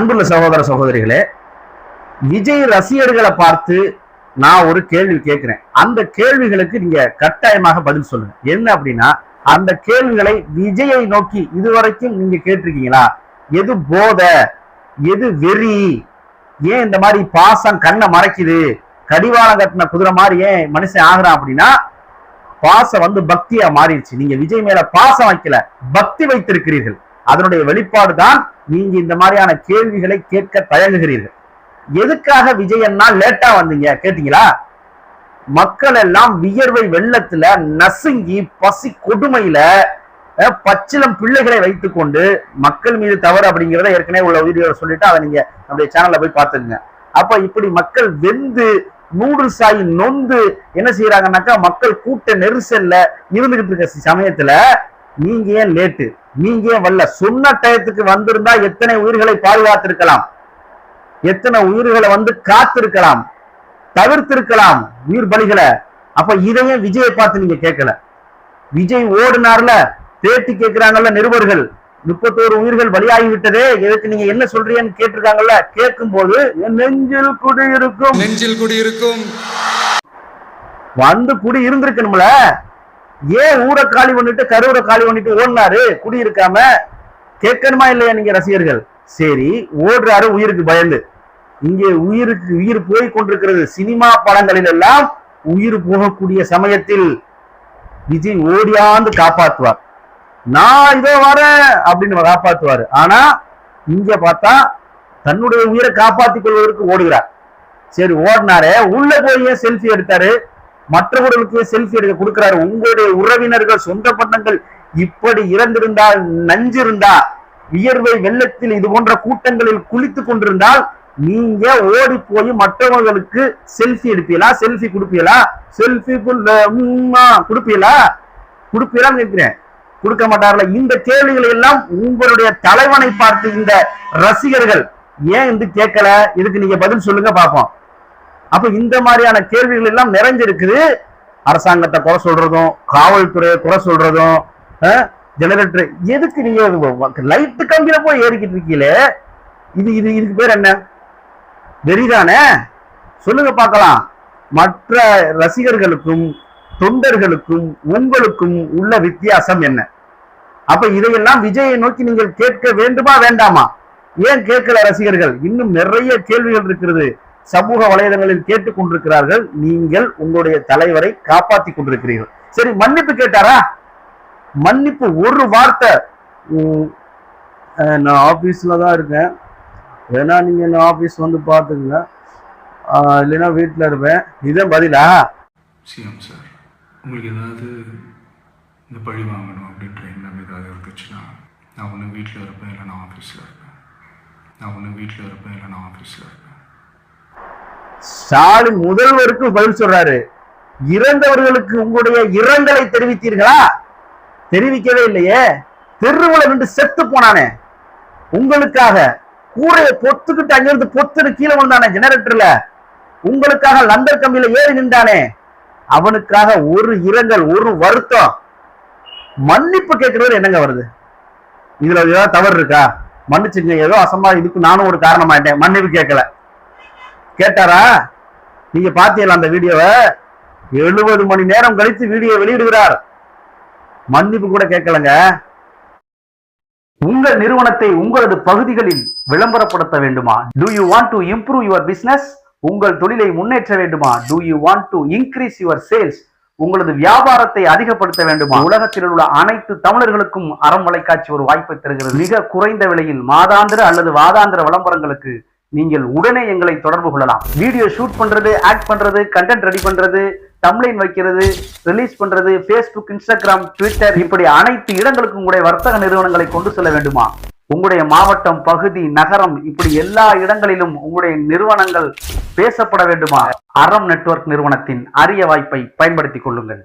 அன்புள்ள சகோதர சகோதரிகளே விஜய் ரசிகர்களை பார்த்து நான் ஒரு கேள்வி கேட்கிறேன். அந்த கேள்விகளுக்கு நீங்க கட்டாயமாக பதில் சொல்லுங்க. என்ன அப்படின்னா அந்த கேள்விகளை விஜயை நோக்கி இதுவரைக்கும் நீங்க கேட்டிருக்கீங்களா? எது போத? எது வெறி? ஏன் இந்த மாதிரி பாசம் கண்ணை மறைக்குது? கடிவாளம் கட்டின குதிரை மாதிரி ஏன் மனுஷன் ஆகுறான் அப்படின்னா பாசம் வந்து பக்தியா மாறிடுச்சு. நீங்க விஜய் மேல பாசம் வைக்கல பக்தி வைத்திருக்கிறீர்கள். அதனுடைய வெளிப்பாடு தான் நீங்க இந்த மாதிரியான கேள்விகளை கேட்க தயங்குகிறீர்கள். எதுக்காக விஜயன்னா லேட்டா வந்தீங்க? கேட்டீங்களா? மக்கள் எல்லாம் வியர்வை வெள்ளத்துல நசுங்கி பசி கொடுமையில பச்சிலம் பிள்ளைகளை வைத்துக்கொண்டு மக்கள் மீது தவறு அப்படிங்கிறத ஏற்கனவே உள்ள வீடியோ சொல்லிட்டு அதை நீங்க நம்முடைய சேனல்ல போய் பார்த்துக்குங்க. அப்ப இப்படி மக்கள் வெந்து நூடுல்ஸ் ஆகி நொந்து என்ன செய்யறாங்கன்னாக்கா மக்கள் கூட்ட நெரிசல்ல இருந்துகிட்டு இருக்க சமயத்துல நீங்க ஏன் லேட்டு நீங்க வரல சொன்ன டயத்துக்கு வந்திருந்தா எத்தனை உயிர்களை பாதுகாத்திருக்கலாம்? எத்தனை உயிர்களை வந்து காத்திருக்கலாம்? தவிர்த்திருக்கலாம் உயிர் பலிகளை. அப்ப இதையும் விஜயை பார்த்து நீங்க கேட்கல. விஜய் ஓடுனார்ல பேட்டி கேட்கிறாங்கல்ல நிருபர்கள். முப்பத்தோரு உயிர்கள் பலியாகி விட்டதே எதுக்கு நீங்க என்ன சொல்றீங்கன்னு கேட்டிருக்காங்கல்ல? கேட்கும் போது நெஞ்சில் குடியிருக்கும். நெஞ்சில் குடியிருக்கும். வந்து குடி இருந்திருக்கணும்ல. ஏன் ஊரை காலி பண்ணிட்டு கரூரை காலி பண்ணிட்டு ஓடினாரு? குடி இருக்காம கேட்கணுமா இல்லையா நீங்க ரசிகர்கள்? சரி ஓடுறாரு உயிருக்கு பயந்து. இங்கே உயிருக்கு உயிர் போய் கொண்டிருக்கிறது சினிமா படங்களில் எல்லாம் உயிர் போகக்கூடிய சமயத்தில் விஜய் ஓடியாந்து காப்பாற்றுவார். நான் இதோ வரேன் அப்படின்னு காப்பாற்றுவாரு. ஆனா இங்க பார்த்தா தன்னுடைய உயிரை காப்பாற்றிக் கொள்வதற்கு ஓடுகிறார். சரி ஓடினாரே உள்ள போய் செல்ஃபி எடுத்தாரு? மற்றவர்களுக்கு செல்ஃபி எடுக்க கொடுக்கிறாரு. உங்களுடைய உறவினர்கள் சொந்த பந்தங்கள் இப்படி இறந்திருந்தால் நஞ்சிருந்தா வியர்வை வெள்ளத்தில் இது போன்ற கூட்டங்களில் குளித்துக் கொண்டிருந்தால் நீங்க ஓடி போய் மற்றவர்களுக்கு செல்ஃபி எடுப்பீங்களா செல்ஃபி கொடுப்பீங்களா செல்ஃபி கொடுப்பீங்களா கொடுப்பீங்களா கேட்கிறேன். கொடுக்க மாட்டார்ல இந்த கேள்விகளை எல்லாம் உங்களுடைய தலைவனை பார்த்து இந்த ரசிகர்கள் ஏன் வந்து கேட்கல? இதுக்கு நீங்க பதில் சொல்லுங்க பார்ப்போம். அப்ப இந்த மாதிரியான கேள்விகள் எல்லாம் நிறைஞ்சிருக்குது. அரசாங்கத்தை குறை சொல்றதும் காவல்துறையை குறை சொல்றதும் ஜெனரேட்டர் எதுக்கு நீங்க லைட்டு கம்பியில போய் ஏறிக்கிட்டு இருக்கீங்களே? இது இது இதுக்கு பேர் என்ன? வெறிதானே சொல்லுங்க பார்க்கலாம். மற்ற ரசிகர்களுக்கும் தொண்டர்களுக்கும் உங்களுக்கும் உள்ள வித்தியாசம் என்ன? அப்ப இதையெல்லாம் விஜயை நோக்கி நீங்கள் கேட்க வேண்டுமா வேண்டாமா? ஏன் கேட்கல ரசிகர்கள்? இன்னும் நிறைய கேள்விகள் இருக்கிறது. சமூக வலைதளங்களில் கேட்டுக் கொண்டிருக்கிறார்கள் நீங்கள் உங்களுடைய தலைவரை காப்பாத்தி கொண்டிருக்கிறீர்கள். சரி மன்னிப்பு கேட்டாரா? மன்னிப்பு ஒரு வார்த்தை. நான் ஆபீஸ்ல தான் இருக்கேன். வேணா நீங்க என்ன ஆபீஸ் வந்து பாத்துக்கங்க இல்லைன்னா வீட்டுல இருப்பேன். இதான் பதிலா? சிஎம் சார் உங்களுக்கு ஏதாவது இந்த பழி வாங்கணும் அப்படின்ற எண்ணம் ஏதாவது இருந்துச்சுன்னா நான் ஒன்று வீட்டில் இருப்பேன் இல்லை நான் ஆஃபீஸில் இருப்பேன். நான் ஒன்று வீட்டில் இருப்பேன் இல்லை நான் ஆஃபீஸில் இருப்பேன். ஸ்டாலின் முதல்வருக்கு பதில் சொல்றாரு. இறந்தவர்களுக்கு உங்களுடைய இரங்கலை தெரிவித்தீர்களா? தெரிவிக்கவே இல்லையே. தெருவுல நின்று செத்து போனானே. உங்களுக்காக கூரையை பொத்துக்கிட்டு அங்கிருந்து பொத்துன்னு கீழே வந்தானே ஜெனரேட்டர்ல உங்களுக்காக லந்தர் கம்பியில ஏறி நின்றானே. அவனுக்காக ஒரு இரங்கல் ஒரு வருத்தம். மன்னிப்பு கேட்கறது என்னங்க வருது? இதுல ஏதாவது தவறு இருக்கா? மன்னிச்சுங்க ஏதோ அசம்பா இதுக்கு நானும் ஒரு காரணமாயிட்டேன். மன்னிப்பு கேட்கல. கேட்டாரா? நீங்க பாத்தீங்களா அந்த வீடியோவை? எழுபது மணி நேரம் கழித்து வீடியோ வெளியிடுகிறார். மன்னிப்பு கூட கேட்கலங்க. உங்கள் நிறுவனத்தை உங்களது பகுதிகளில் விளம்பரப்படுத்த வேண்டுமா? Do you want to improve your business உங்கள் தொழிலை முன்னேற்ற வேண்டுமா? Do you want to increase your sales உங்களது வியாபாரத்தை அதிகப்படுத்த வேண்டுமா? உலகத்தில் உள்ள அனைத்து தமிழர்களுக்கும் அறம் வலைக்காட்சி ஒரு வாய்ப்பை தருகிறது. மிக குறைந்த விலையில் மாதாந்திர அல்லது வாதாந்திர விளம்பரங்களுக்கு நீங்கள் உடனே எங்களை தொடர்பு கொள்ளலாம். வீடியோ ஷூட் பண்றது ஆக்ட் பண்றது கண்டென்ட் ரெடி பண்றது தம்ளைன் வைக்கிறது ரிலீஸ் பண்றது ஃபேஸ்புக் இன்ஸ்டாகிராம் ட்விட்டர் இப்படி அனைத்து இடங்களுக்கும் உங்களுடைய வர்த்தக நிறுவனங்களை கொண்டு செல்ல வேண்டுமா? உங்களுடைய மாவட்டம் பகுதி நகரம் இப்படி எல்லா இடங்களிலும் உங்களுடைய நிறுவனங்கள் பேசப்பட வேண்டுமா? அறம் நெட்வொர்க் நிறுவனத்தின் அரிய வாய்ப்பை பயன்படுத்திக் கொள்ளுங்கள்.